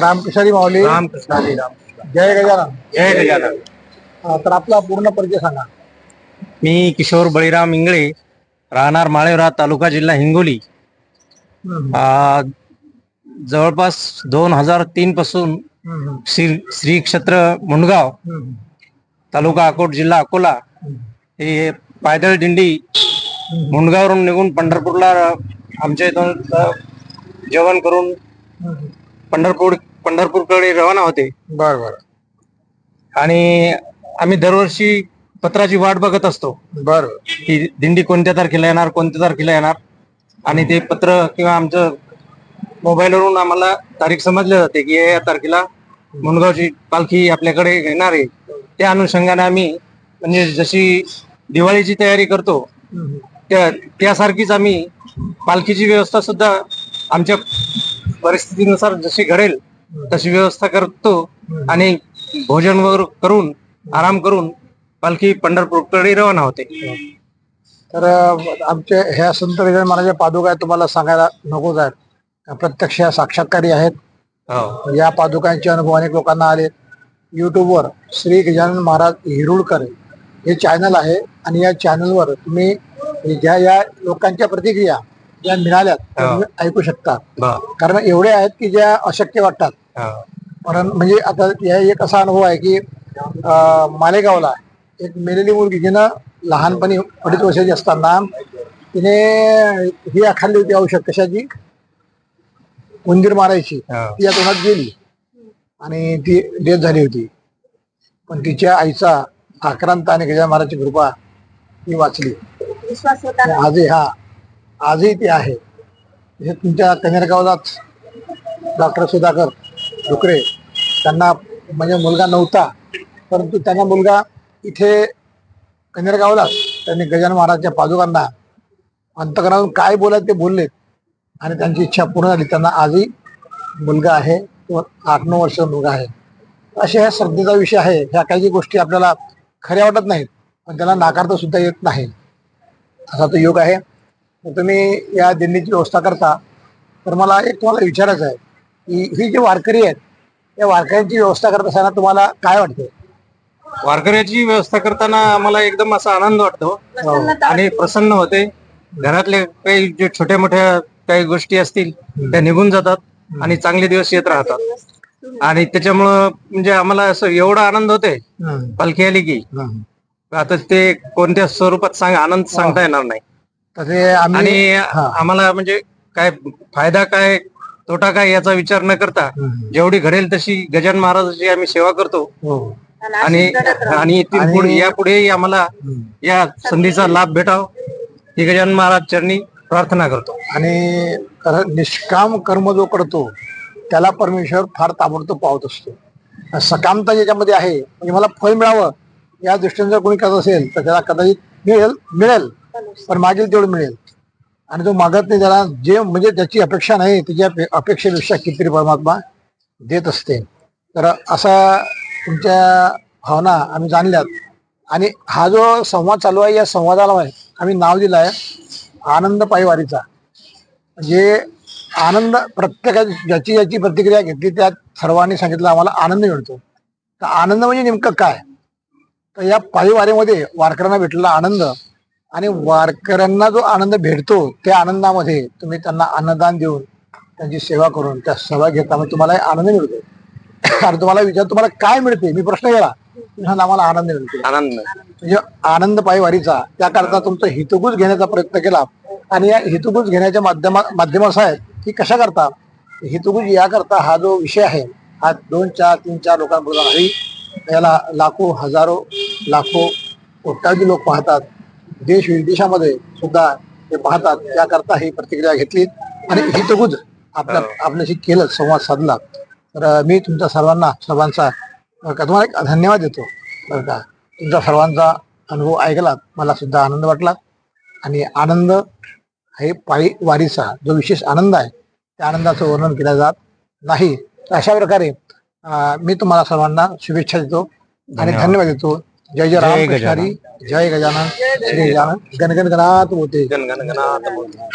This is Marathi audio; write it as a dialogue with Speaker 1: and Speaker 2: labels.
Speaker 1: रामकिशारी माऊली.
Speaker 2: राम
Speaker 1: जय गजानन.
Speaker 2: जय गजानन.
Speaker 1: तर आपला पूर्ण परिचय सांगा.
Speaker 2: मी किशोर बळीराम इंगळे राहणार माळेवरा तालुका जिल्हा हिंगोली. आ, जवळपास दोन हजार तीन पासून श्री श्री क्षेत्र मुंडगाव तालुका अकोट जिल्हा अकोला हे पायदळ दिंडी मुंडगावरून निघून पंढरपूरला आमच्या इथून जेवण करून. पंढरपूर पंढरपूरकडे रवाना होते.
Speaker 1: बर बर.
Speaker 2: आणि आम्ही दरवर्षी पत्राची वाट बघत असतो.
Speaker 1: बर.
Speaker 2: की दिंडी कोणत्या तारखेला येणार कोणत्या तारखेला येणार. आणि ते पत्र किंवा आमचं मोबाईलवरून आम्हाला तारीख समजले जाते की या तारखेला मुनगावची पालखी आपल्याकडे येणार आहे. त्या अनुषंगाने आम्ही म्हणजे जशी दिवाळीची तयारी करतो त्या त्यासारखीच आम्ही पालखीची व्यवस्था सुद्धा आमच्या परिस्थितीनुसार जशी घडेल तशी व्यवस्था करतो आणि भोजन वगैरे करून आराम करून पालखी पंढरपूरकडे रवाना होते.
Speaker 1: तर आमचे ह्या संत गजानन महाराज पादुका तुम्हाला सांगायला नकोच आहेत त्या प्रत्यक्ष या साक्षात्कारी आहेत.
Speaker 2: हो.
Speaker 1: या पादुकांचे अनुभव अनेक लोकांना आले. युट्यूबवर श्री गजानन महाराज हिरुळकर हे चॅनल आहे आणि या चॅनलवर तुम्ही ज्या या लोकांच्या प्रतिक्रिया ज्या मिळाल्यात त्या
Speaker 2: हा.
Speaker 1: तुम्ही ऐकू शकता. कारण एवढे आहेत की ज्या अशक्य वाटतात.
Speaker 2: हो.
Speaker 1: कारण म्हणजे आता या एक असा अनुभव आहे की अं, मालेगावला एक मेलेली मुलगी जिनं लहानपणी अडीच वर्षाची असताना तिने ही खाल्ली होती औषध कशाची? उंदीर मारायची.
Speaker 2: हो.
Speaker 1: ती या तोंडात गेली. आणि ती डेथ झाली होती. पण तिच्या आईचा आक्रांत आणि गजानन महाराजची कृपा ती वाचली.
Speaker 3: विश्वास होता
Speaker 1: आणि आजही हा. आजही ते आहे. जसे तुमच्या कनेरगावलाच डॉक्टर सुधाकर डुकरे त्यांना म्हणजे मुलगा नव्हता परंतु त्यांना मुलगा इथे कनेरगावलाच त्यांनी गजानन महाराजच्या पादुकांना अंतकरणातून काय बोलायचं ते बोललेत आणि त्यांची इच्छा पूर्ण झाली. त्यांना आजही मुलगा आहे तो आठ नऊ वर्षाचा मुलगा आहे. असे ह्या श्रद्धेचा विषय आहे. ह्या काही गोष्टी आपल्याला खऱ्या वाटत नाहीत पण त्याला नाकारता सुद्धा येत नाही. असा तो योग आहे. तुम्ही या दिंडीची व्यवस्था करता. तर मला एक तुम्हाला विचारायचं आहे की ही जी वारकरी आहेत या वारकऱ्यांची व्यवस्था करत असताना तुम्हाला काय वाटतं?
Speaker 2: वारकऱ्याची व्यवस्था करताना आम्हाला एकदम असा आनंद वाटतो. आणि प्रसन्न होते. घरातले काही जे छोट्या मोठ्या काही गोष्टी असतील त्या निघून जातात आणि चांगले दिवस येत राहतात. आणि त्याच्यामुळं म्हणजे आम्हाला असं एवढा आनंद होते पालखी आली की. आता ते कोणत्या स्वरूपात सांग आनंद सांगता येणार नाही. आणि. आम्हाला म्हणजे काय फायदा काय तोटा काय याचा विचार न करता. जेवढी घडेल तशी गजानन महाराजाची आम्ही सेवा करतो
Speaker 1: हो
Speaker 2: आणि आणि यापुढेही आम्हाला. या संधीचा लाभ भेटाव ही गजानन महाराज चरणी प्रार्थना करतो
Speaker 1: आणि निष्काम कर्म जो करतो त्याला परमेश्वर फार ताबडतोब पावत असतो सकामता ज्याच्यामध्ये आहे म्हणजे मला फळ मिळावं या दृष्टीने जर कोणी करत असेल तर त्याला कदाचित मिळेल मिळेल पण मागेल तेवढं मिळेल. आणि जो मागत नाही त्याला जे म्हणजे त्याची अपेक्षा नाही त्याच्या अपे- अपेक्षेपेक्षा कितीतरी परमात्मा देत असते. तर असा तुमच्या भावना आम्ही जाणल्यात. आणि हा जो संवाद चालू आहे या संवादाला आम्ही नाव दिलं आहे आनंद पायवारीचा. म्हणजे आनंद प्रत्येकाची ज्याची ज्याची प्रतिक्रिया घेतली त्या सर्वांनी सांगितलं आम्हाला आनंद मिळतो. तर आनंद म्हणजे नेमकं काय? तर या पायीवारीमध्ये वारकऱ्यांना भेटलेला आनंद आणि वारकऱ्यांना जो आनंद भेटतो त्या आनंदामध्ये तुम्ही त्यांना अन्नदान देऊन त्यांची सेवा करून त्या सेवा घेताना तुम्हाला आनंद मिळतो. आणि तुम्हाला विचार तुम्हाला काय मिळते? मी प्रश्न केला. आम्हाला आनंद मिळतो.
Speaker 2: आनंद.
Speaker 1: म्हणजे आनंद पायवारीचा त्याकरता तुमचा हितगुज घेण्याचा प्रयत्न केला. आणि या हितगुज घेण्याच्या माध्यमा माध्यम असं आहे की कशा करता? हितगुज याकरता हा जो विषय आहे हा दोन चार तीन चार लोकांबरोबर याला लाखो हजारो लाखो कोट्यावधी लोक पाहतात. देश विदेशामध्ये सुद्धा ते पाहतात त्याकरता ही प्रतिक्रिया घेतली. आणि हितगुज आपल्या आपल्याशी केलं संवाद साधला. तर मी तुमच्या सर्वांना सर्वांचा तुम्हाला एक धन्यवाद देतो. बरं का. तुमचा सर्वांचा अनुभव ऐकला मला सुद्धा आनंद वाटला. आणि आनंद हे पायी वारीचा जो विशेष आनंद आहे त्या आनंदाचं वर्णन केलं जात नाही. अशा प्रकारे मी तुम्हाला सर्वांना शुभेच्छा देतो आणि.
Speaker 2: धन्यवाद
Speaker 1: देतो. जय जय राम. कृष्णारी जय गजानन। श्री गजानन। गणगण गणात होते।
Speaker 2: गणगणगणात बोलतो